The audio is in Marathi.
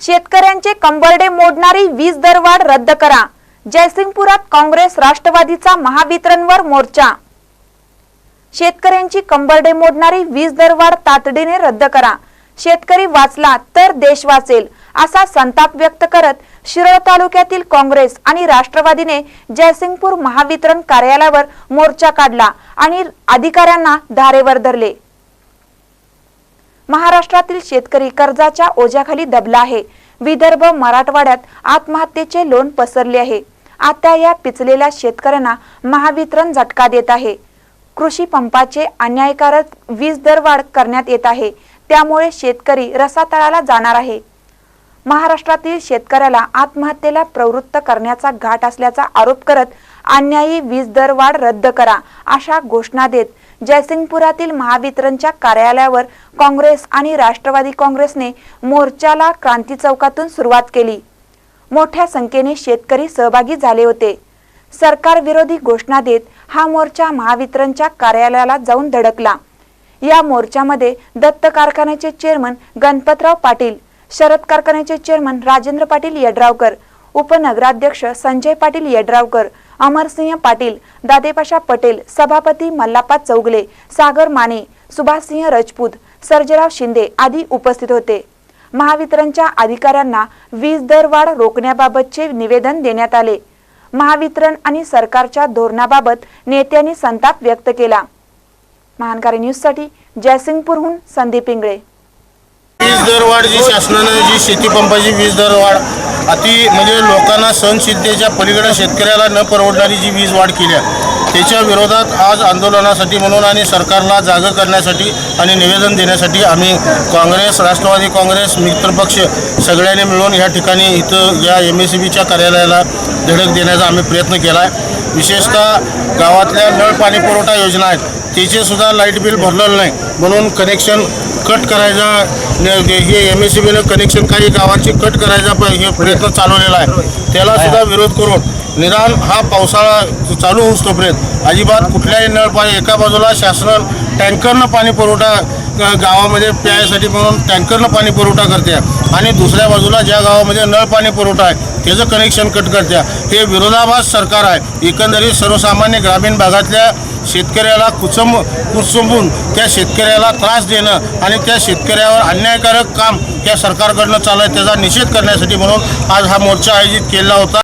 शेतकऱ्यांचे कंबरडे मोडणारी वीज दरवाढ रद्द करा. जयसिंगपुरात काँग्रेस राष्ट्रवादीचा महावितरणवर मोर्चा. शेतकऱ्यांची कंबरडे मोडणारी वीज दरवाढ तातडीने रद्द करा. शेतकरी वाचला तर देश वाचेल असा संताप व्यक्त करत शिरोळ तालुक्यातील काँग्रेस आणि राष्ट्रवादीने जयसिंगपूर महावितरण कार्यालयावर मोर्चा काढला आणि अधिकाऱ्यांना धारेवर धरले. महाराष्ट्रातील शेतकरी कर्जाच्या ओझ्याखाली दबला आहे. विदर्भ मराठवाड्यात आत्महत्येचे लोण पसरले आहे. आता या पिचलेल्या शेतकऱ्यांना महावितरण झटका देत आहे. कृषी पंपाचे अन्यायकारक वीज दरवाढ करण्यात येत आहे. त्यामुळे शेतकरी रसातळाला जाणार आहे. महाराष्ट्रातील शेतकऱ्याला आत्महत्येला प्रवृत्त करण्याचा घाट असल्याचा आरोप करत अन्यायी वीज दरवाढ रद्द करा अशा घोषणा देत जयसिंगपुरातील महावितरणच्या कार्यालयावर काँग्रेस आणि राष्ट्रवादी काँग्रेसने मोर्चाला क्रांती चौकातून सुरुवात केली. मोठ्या संख्येने शेतकरी सहभागी झाले होते. सरकार विरोधी घोषणा देत हा मोर्चा महावितरणच्या कार्यालयाला जाऊन धडकला. या मोर्चामध्ये दत्त कारखान्याचे चेअरमन गणपतराव पाटील शरद कारखान्याचे चेअरमन राजेंद्र पाटील यड्रावकर उपनगराध्यक्ष संजय पाटील येड्रावकर अमरसिंह पाटील दादेपाशा पटेल सभापती मल्लापा चौगले सागर माने सुभाषसिंह राजपूत सर्जराव शिंदे आदी उपस्थित होते. महावितरणच्या अधिकाऱ्यांना वीज दरवाढ रोखण्याबाबतचे निवेदन देण्यात आले. महावितरण आणि सरकारच्या धोरणाबाबत नेत्यांनी संताप व्यक्त केला. महानकारी न्यूजसाठी जयसिंगपूरहून संदीप इंगळे. वीज दरवाढ जी शासनानं जी शेतीपंपाची वीज दरवाढ अति म्हणजे लोकांना सहनशीलतेच्या पलीकडे शेतकऱ्याला न परवडणारी जी वीज वाढ केली आहे त्याच्या विरोधात आज आंदोलनासाठी म्हणून आणि सरकारला जागं करण्यासाठी आणि निवेदन देण्यासाठी आम्ही काँग्रेस राष्ट्रवादी काँग्रेस मित्रपक्ष सगळ्यांनी मिळून या ठिकाणी इथं या एम एस सी बीच्या कार्यालयाला धडक देण्याचा आम्ही प्रयत्न केला आहे. विशेषतः गावातल्या नळ पाणी पुरवठा योजना आहेत त्याचेसुद्धा लाइट बिल भरलेलं नाही म्हणून कनेक्शन कट करायचा हे एम एस सी बीनं कनेक्शन काही गावाची कट करायचा हे प्रयत्न चालवलेला आहे. त्याला सुद्धा विरोध करून निदान हा पावसाळा चालू होऊस तोपर्यंत. अजिबात कुठल्याही नळ पाणी एका बाजूला शासन टँकरनं पाणी पुरवठा गावामध्ये प्यायसाठी म्हणून टँकरनं पाणी पुरवठा करते आणि दुसऱ्या बाजूला ज्या गावामध्ये नळ पाणी पुरवठा आहे त्याचं कनेक्शन कट करते हे विरोधाभास सरकार आहे. एकंदरीत सर्वसामान्य ग्रामीण भागातल्या शेतकऱ्याला कुचंब कुचंबून त्या शेतकऱ्याला त्रास देणं आणि त्या शेतकऱ्यावर अन्यायकारक काम या सरकारकडनं चालू आहे त्याचा निषेध करण्यासाठी म्हणून आज हा मोर्चा आयोजित केला होता.